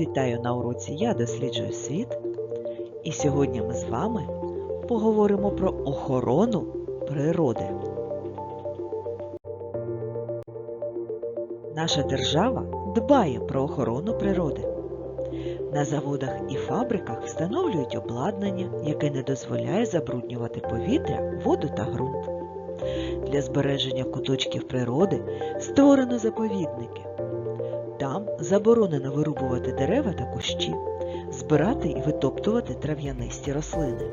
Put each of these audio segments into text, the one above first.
Вітаю на уроці Я досліджую світ. І сьогодні ми з вами поговоримо про охорону природи. Наша держава дбає про охорону природи. На заводах і фабриках встановлюють обладнання, яке не дозволяє забруднювати повітря, воду та ґрунт. Для збереження куточків природи створено заповідники. Там заборонено вирубувати дерева та кущі, збирати і витоптувати трав'янисті рослини.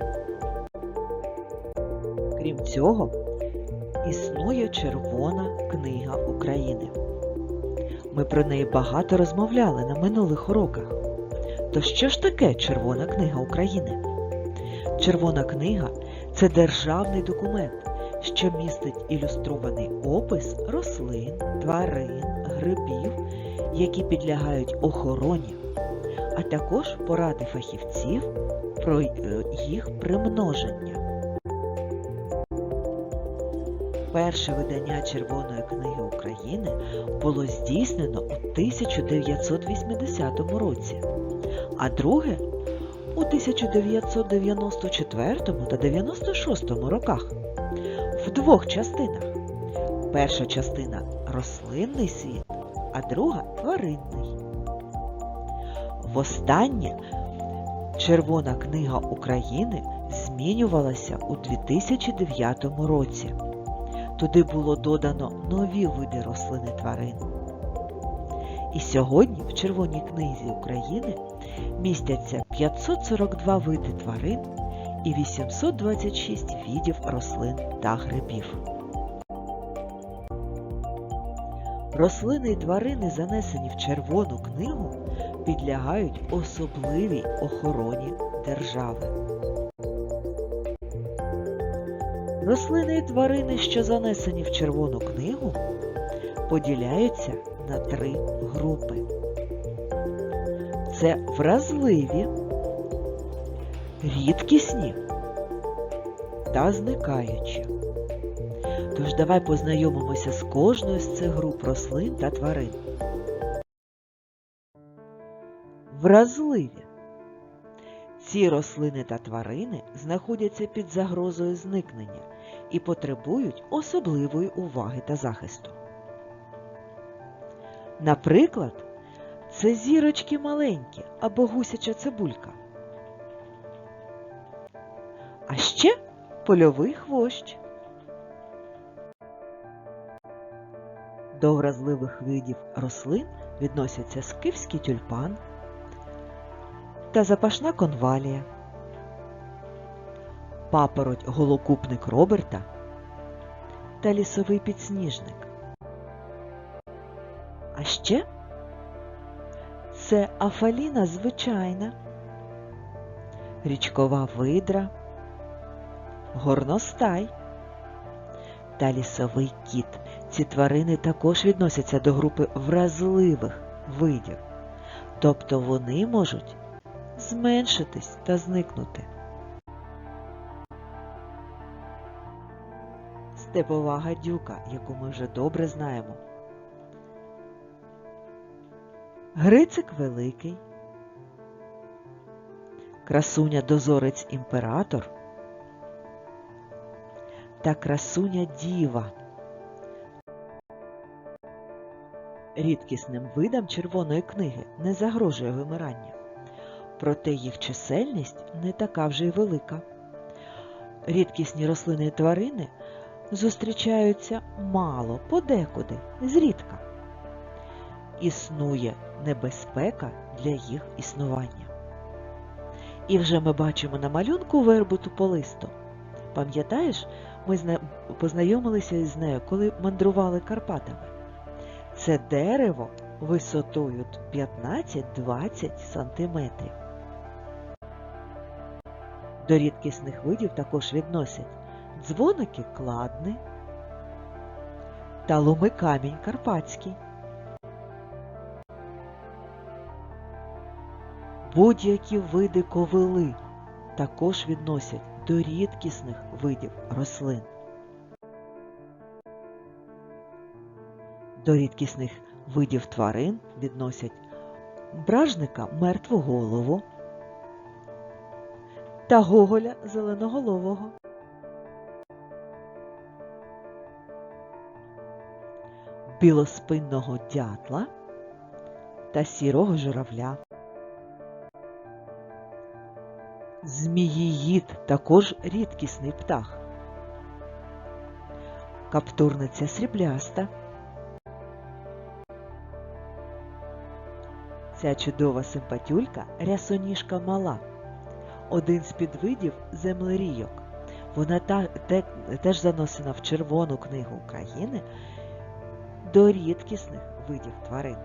Крім цього, існує Червона книга України. Ми про неї багато розмовляли на минулих уроках. То що ж таке Червона книга України? Червона книга це державний документ, що містить ілюстрований опис рослин, тварин, грибів, які підлягають охороні, а також поради фахівців про е, їх примноження. Перше видання Червоної книги України було здійснено у 1980 році, а друге у 1994 та 96 роках в двох частинах. Перша частина рослинний світ, а друга тваринний. Востаннє Червона книга України змінювалася у 2009 році. Туди було додано нові види рослин і тварин. І сьогодні в Червоній книзі України містяться 542 види тварин і 826 видів рослин та грибів. Рослини і тварини, занесені в Червону книгу, підлягають особливій охороні держави. Рослини і тварини, що занесені в Червону книгу, поділяються на три групи. Це вразливі, рідкісні та зникаючі. Тож давай познайомимося з кожною з цих груп рослин та тварин. Вразливі. Ці рослини та тварини знаходяться під загрозою зникнення і потребують особливої уваги та захисту. Наприклад, це зірочки маленькі або гусяча цибулька. А ще польовий хвощ. До вразливих видів рослин відносяться скифський тюльпан та запашна конвалія, папороть голокупник Роберта та лісовий підсніжник. А ще це афаліна звичайна, річкова видра, горностай та лісовий кіт. Ці тварини також відносяться до групи вразливих видів, тобто вони можуть зменшитись та зникнути. Степова гадюка, яку ми вже добре знаємо. Грицик великий, красуня дозорець імператор та красуня діва. Рідкісним видам червоної книги не загрожує вимирання, проте їх чисельність не така вже й велика. Рідкісні рослини і тварини зустрічаються мало, подекуди, зрідка. Існує небезпека для їх існування. І вже ми бачимо на малюнку вербу туполисту. Пам'ятаєш, ми зна... познайомилися із нею, коли мандрували Карпатами. Це дерево висотою 15-20 сантиметрів. До рідкісних видів також відносять дзвоники кладни та луми камінь карпатський. Будь-які види ковили також відносять до рідкісних видів рослин. До рідкісних видів тварин відносять бражника мертву голову та Гоголя зеленоголового. Білоспинного дятла та сірого журавля. Зміїїд також рідкісний птах. Каптурниця срібляста. Ця чудова симпатюлька рясоніжка мала. Один з підвидів землерійок. Вона та, те, теж заносена в Червону книгу України до рідкісних видів тварин.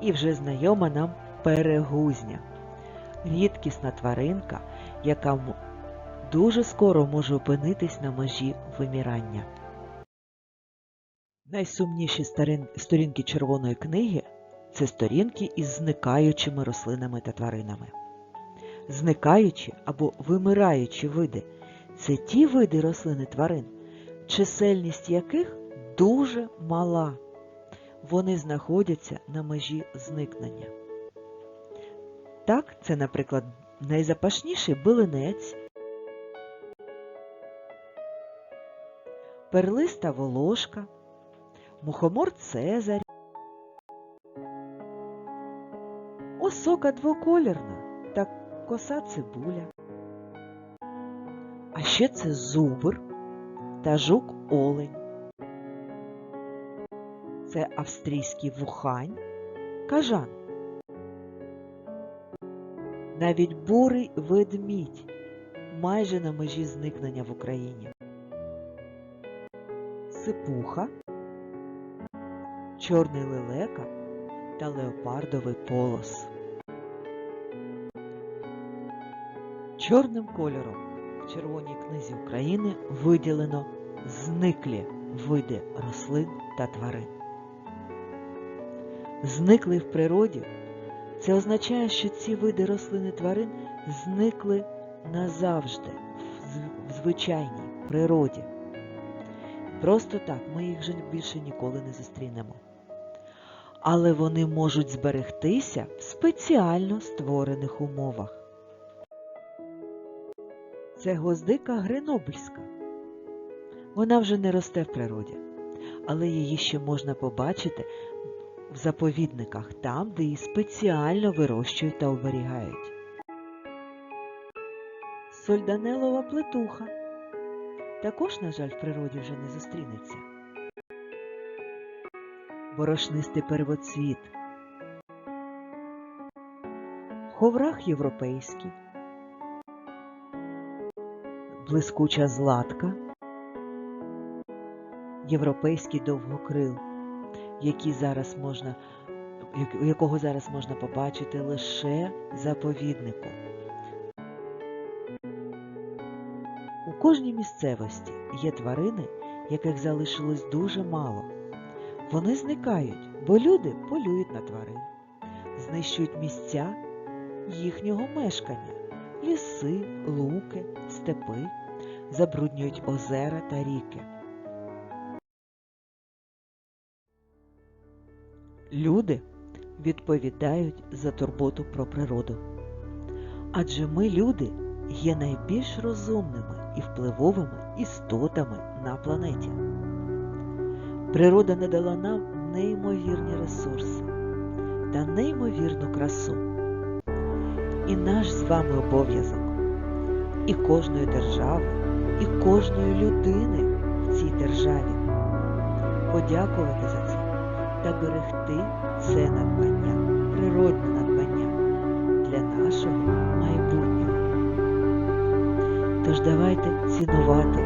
І вже знайома нам перегузня. Рідкісна тваринка, яка дуже скоро може опинитись на межі вимірання. Найсумніші сторінки червоної книги це сторінки із зникаючими рослинами та тваринами. Зникаючі або вимираючі види це ті види рослин і тварин, чисельність яких дуже мала. Вони знаходяться на межі зникнення. Так, це, наприклад, найзапашніший билинець, перлиста волошка, мухомор Цезарь, осока двоколірна та коса цибуля. А ще це зубр та жук олень. Це австрійський вухань, кажан. Навіть бурий ведмідь майже на межі зникнення в Україні. Сипуха, чорний лелека та леопардовий полос. Чорним кольором в Червоній книзі України виділено зниклі види рослин та тварин. Зникли в природі це означає, що ці види рослин і тварин зникли назавжди в звичайній природі. Просто так ми їх вже більше ніколи не зустрінемо. Але вони можуть зберегтися в спеціально створених умовах. Це гвоздика гренобельська. Вона вже не росте в природі, але її ще можна побачити в заповідниках, там, де її спеціально вирощують та оберігають. Сольданелова плетуха також, на жаль, в природі вже не зустрінеться. Борошнистий первоцвіт. Ховрах європейський. Блискуча златка. Європейський довгокрил які зараз можна, якого зараз можна побачити лише заповіднику. У кожній місцевості є тварини, яких залишилось дуже мало. Вони зникають, бо люди полюють на тварин, знищують місця їхнього мешкання, ліси, луки, степи, забруднюють озера та ріки. Люди відповідають за турботу про природу. Адже ми, люди, є найбільш розумними і впливовими істотами на планеті. Природа не дала нам неймовірні ресурси та неймовірну красу. І наш з вами обов'язок, і кожної держави, і кожної людини в цій державі подякувати за це та берегти це надбання, природне надбання для нашого майбутнього. Тож давайте цінувати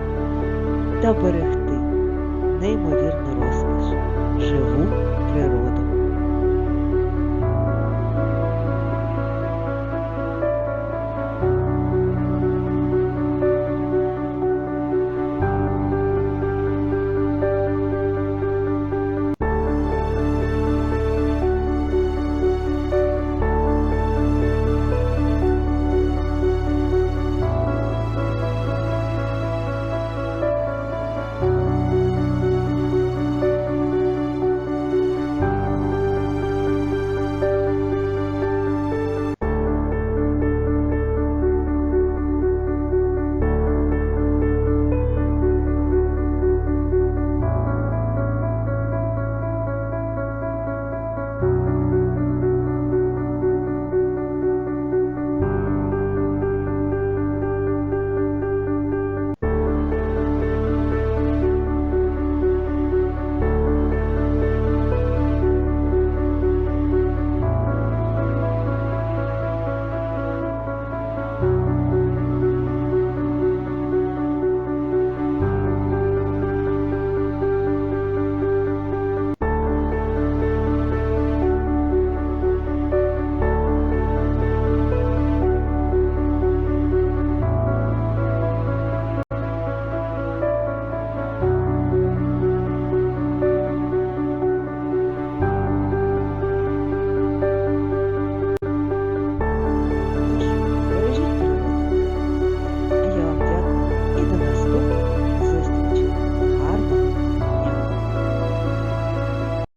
та берегти неймовірну розкіш живу.